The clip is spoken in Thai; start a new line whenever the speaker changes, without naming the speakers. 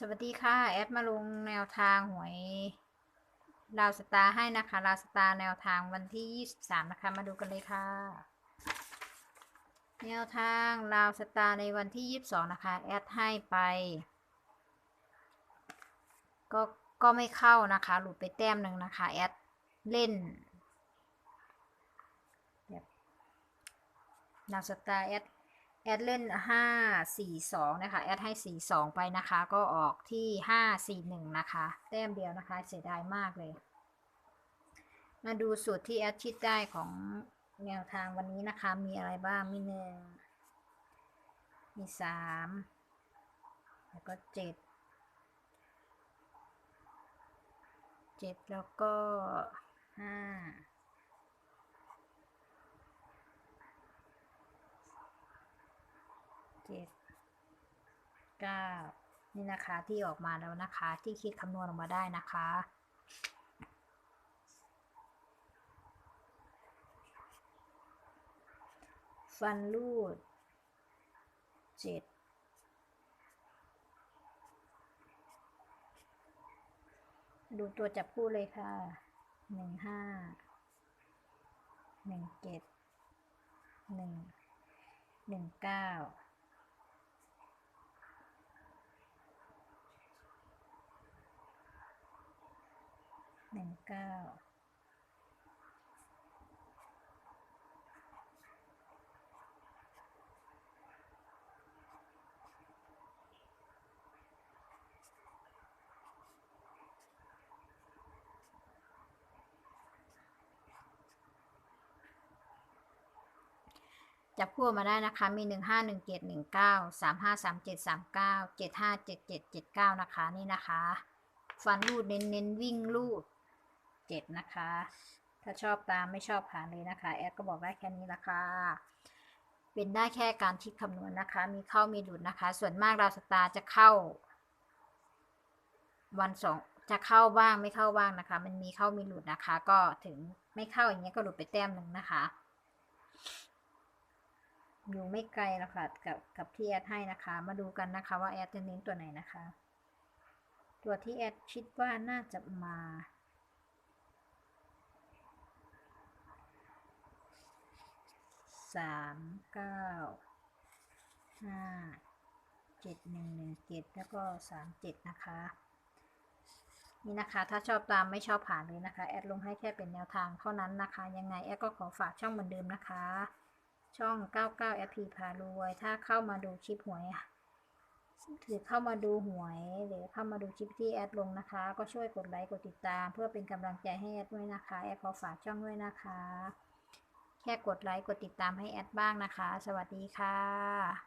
สวัสดีค่ะ แอดมาลงแนวทางหวยลาวสตาร์ให้นะคะลาวสตาร์แนวทางวันที่ 23 นะคะ มาดูกันเลยค่ะ แนวทางลาวสตาร์ในวันที่ 22 นะคะ แอดให้ไป ก็ก็ไม่เข้านะคะ หลุดไปแต้มหนึ่งนะคะ แอดเล่นลาวสตาร์แอด แอดเล่นห้าสี่สองนะคะ แอดให้สี่สองไปนะคะ ก็ออกที่ห้าสี่หนึ่งนะคะ แต้มเดียวนะคะ เสียดายมากเลย มาดูสูตรที่แอดคิดได้ของแนวทางวันนี้นะคะ มีอะไรบ้าง มีหนึ่ง มีสามแล้วก็เจ็ด เจ็ดแล้วก็ห้า เจ็ดเก้านี่นะคะที่ออกมาแล้วนะคะ ที่คิดคำนวณออกมาได้นะคะ ฟันรูดเจ็ดดูตัวจับคู่เลยค่ะ หนึ่งห้า หนึ่งเจ็ด หนึ่ง หนึ่งเก้า หนึ่งเก้าจับคู่มาได้นะคะ มีหนึ่งห้าหนึ่งเจ็ดหนึ่งเก้าสามห้าสามเจ็ดสามเก้าเจ็ดห้าเจ็ดเจ็ดเจ็ดเก้านะคะ นี่นะคะ ฟันรูดเน้นเน้นวิ่งรูด เจ็ดนะคะ ถ้าชอบตามไม่ชอบผ่านเลยนะคะ แอดก็บอกได้แค่นี้ละค่ะเป็นได้แค่การคิดคำนวณนะคะ มีเข้ามีหลุดนะคะ ส่วนมากเราสตาร์จะเข้า วันสองจะเข้าบ้างไม่เข้าบ้างนะคะ มันมีเข้ามีหลุดนะคะ ก็ถึงไม่เข้าอย่างเงี้ยก็หลุดไปแต้มหนึ่งนะคะ อยู่ไม่ไกลแล้วค่ะกับกับที่แอดให้นะคะ มาดูกันนะคะว่าแอดจะเน้นตัวไหนนะคะ ตัวที่แอดคิดว่าน่าจะมา สามเก้าห้าเจ็ดหนึ่งหนึ่งเจ็ดแล้วก็สามเจ็ดนะคะ นี่นะคะถ้าชอบตามไม่ชอบผ่านเลยนะคะ แอดลงให้แค่เป็นแนวทางเท่านั้นนะคะ ยังไงแอดก็ขอฝากช่องเหมือนเดิมนะคะ ช่อง 99 FP พารวย ถ้าเข้ามาดูคลิปหวยหรือเข้ามาดูหวยหรือเข้ามาดูคลิปที่แอดลงนะคะ ก็ช่วยกดไลค์กดติดตาม เพื่อเป็นกำลังใจให้แอดด้วยนะคะ แอดขอฝากช่องด้วยนะคะ แค่กดไลค์กดติดตามให้แอดบ้างนะคะ สวัสดีค่ะ